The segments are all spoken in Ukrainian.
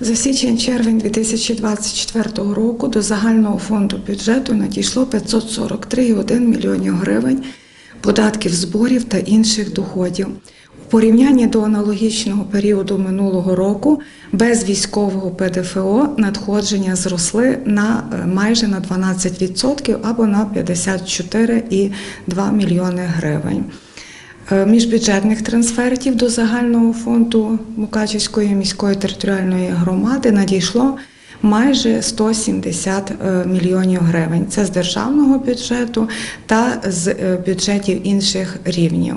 За січень-червень 2024 року до загального фонду бюджету надійшло 543,1 мільйонів гривень податків, зборів та інших доходів. У порівнянні до аналогічного періоду минулого року без військового ПДФО надходження зросли на е, майже на 12% або на 54,2 мільйони гривень. Е, Міжбюджетних трансфертів до загального фонду Мукачівської міської територіальної громади надійшло майже 170 е, мільйонів гривень. Це з державного бюджету та з е, бюджетів інших рівнів.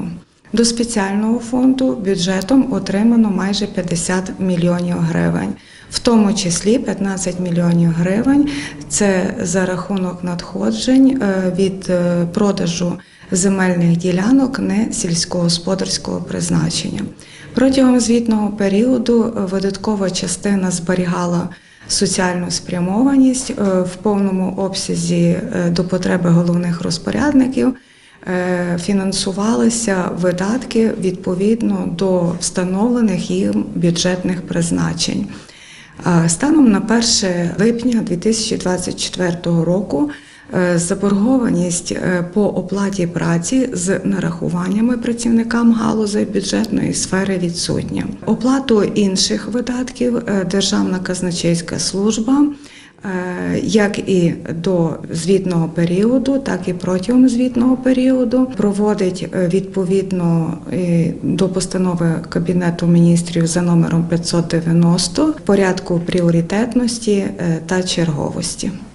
До спеціального фонду бюджетом отримано майже 50 мільйонів гривень, в тому числі 15 мільйонів гривень. Це за рахунок надходжень від продажу земельних ділянок не сільськогосподарського призначення. Протягом звітного періоду видаткова частина зберігала соціальну спрямованість е, в повному обсязі е, до потреби головних розпорядників. Е, Фінансувалися видатки відповідно до встановлених їм бюджетних призначень. Станом на 1 липня 2024 року заборгованість е, по оплаті праці з нарахуваннями працівникам галузей бюджетної сфери відсутня. Оплату інших видатків е, Державна казначейська служба. е, Як і до звітного періоду, так і протягом звітного періоду проводить е, відповідно е, до постанови Кабінету міністрів за номером 590 в порядку пріоритетності е, та черговості.